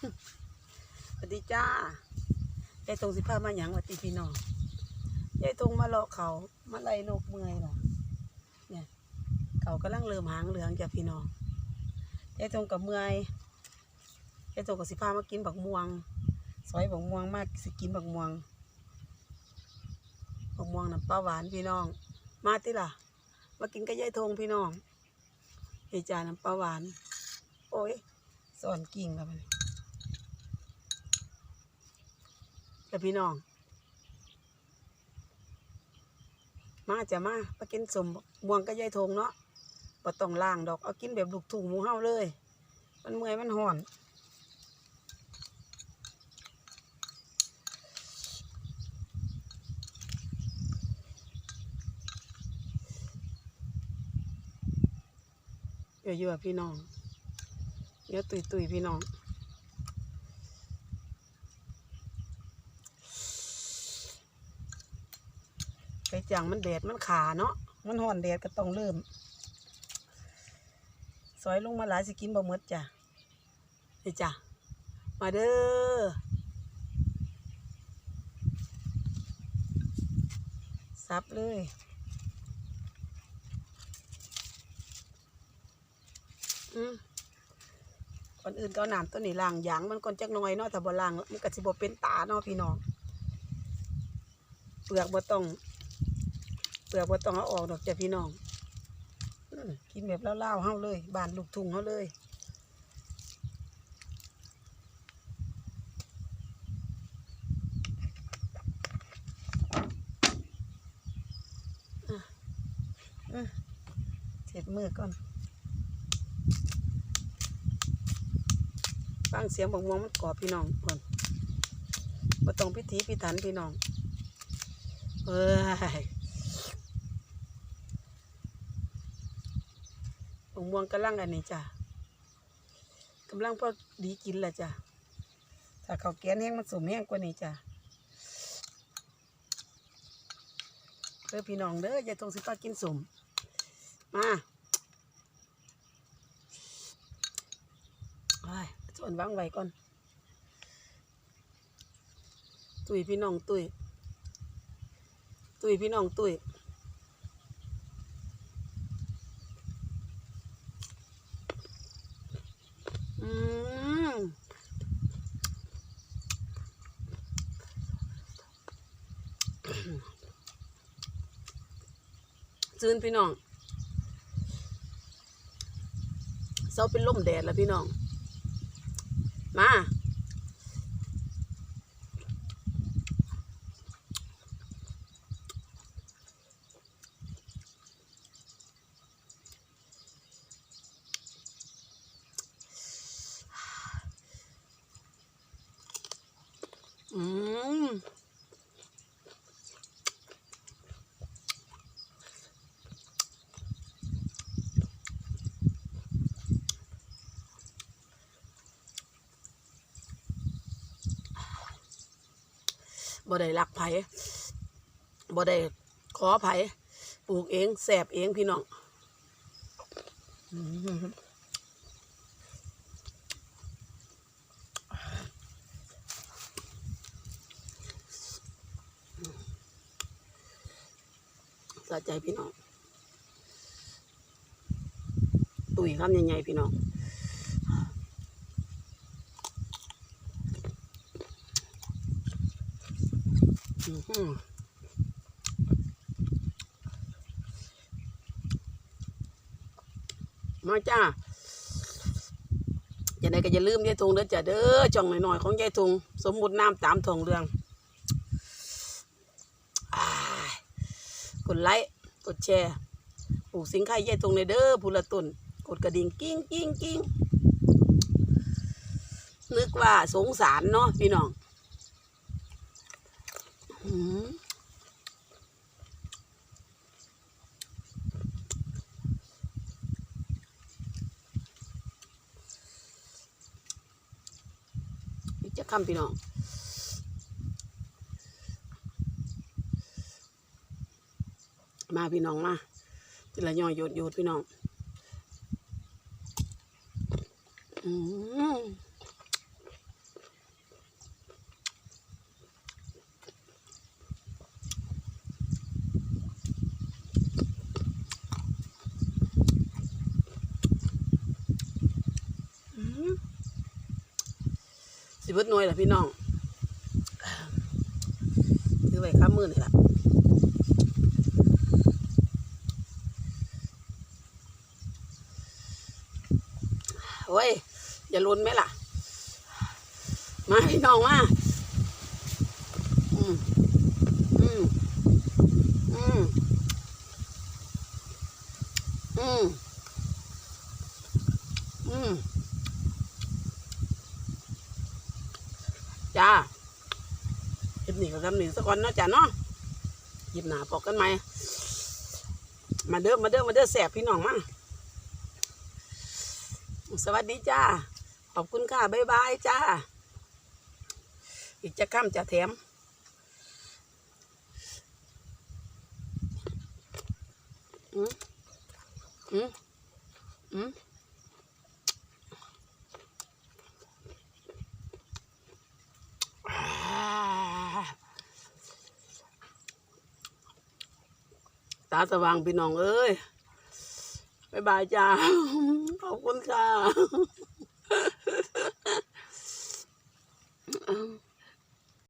สวัสดีจ้ายายตรงสิพามาหยังวัดดีพี่น้องยายตรงมาเลาะเขามาไล่นกเมื่อยล่ะเนี่ย เขากำลังเริ่มหางเหลืองจ้ะพี่น้องยายตรงกับเมื่อยยายตรงกับสิพามากินบักม่วงซอยบักม่วงมากสิกินบักม่วงบักม่วงน้ำปลาหวานพี่น้อง มาติล่ะ มากินกับยายทงพี่น้องเฮจาน้ำปลาหวาน โอ้ยสอนกิ่งแล้วมัน แต่พี่น้อง มาจะมามากินสมม่วงกับยายทงเนาะบ่ต้องล้างดอก เอากินแบบลูกทุ่งหมูเฮาเลย มันเมื่อยมันห่อน เยอะๆพี่น้องเยอะตุยตุยๆพี่น้อง จังมันแดดมันขาเนาะมันห่อนแดดก็ต้องเริ่มซอยลงมาหลายสิกินบ่หมดจ้ะนี่จ้ะมาเด้อซับเลยอืมก่อนอื่นก็เอาน้ำตัวนี้ล้างยางมันก่อนจักหน่อยเนาะแต่บ่ล้างมันก็สิบ่เป็นตาเนาะพี่น้องเปลือกบ่ต้อง เปลือกบ่ต้องเอาออกดอกจ้ะพี่น้องอืมกินแบบเล่าๆเฮาเลย บานลูกทุ่งเฮาเลยอะอืมเสร็จมือก่อนฟังเสียงบอกม่วงมันกรอบพี่น้องก่อนบ่ต้องพิธีพิถันพี่น้องเอ้ย ม่วงกำลังอันนี้จ้ะกำลังพอดีกินละจ้ะถ้าเขาแกนแห้งมันสมแห้งกว่านี้จ้ะเด้อพี่น้องเด้ออย่าตรงสิป้ากินสมมาไปส่วนว่างไว้ก่อน ตุยพี่น้องตุยตุยพี่น้องตุยอืม จืนพี่น้องเศร้าเป็นลมแดดแล้วพี่น้อง มาอืม บ่ได้รักไผบ่ได้ขอไผปลูกเองแสบเองพี่น้องสะใจพี่น้อง ตุ๋ยคำใหญ่ๆพี่น้อง อื้อหือ มาจ้าจะได้ก็อย่าลืมยายทงเด้อจ้ะเด้อจ่องหน่อยๆของยายทงสมมุติน้ำตามทองเรืองกดไลค์กดแชร์ปลูกสิงไข่ยายทงในเด้อผู้ละต้นกดกระดิ่งกิ้งกิ้งกิ้งนึกว่าสงสารเนาะพี่น้อง จะคำพี่น้องมาพี่น้องมาทีละย่อยโยดโยดพี่น้อง อืม สิเบิดหน่วยล่ะพี่น้องถือไว้ข้ามมือนี่ล่ะโอ้ย อย่าลุ้นไหมล่ะ มาพี่น้องมาอืมอืมอืมอืมอืม จ้าหยิบหนีกับทำหนีสักคนเนาะจ้าเนาะหยิบหนาปอกกันไหมมาเด้อมาเด้อมาเด้อแสบพี่น้องมาสวัสดีจ้า ขอบคุณค่ะบ๊ายบายจ้า อีกจะข้ามจะแถมอืมอืมอืม ตาสว่างพี่น้องเอ้ย บ๊ายบายจ้า ขอบคุณค่ะ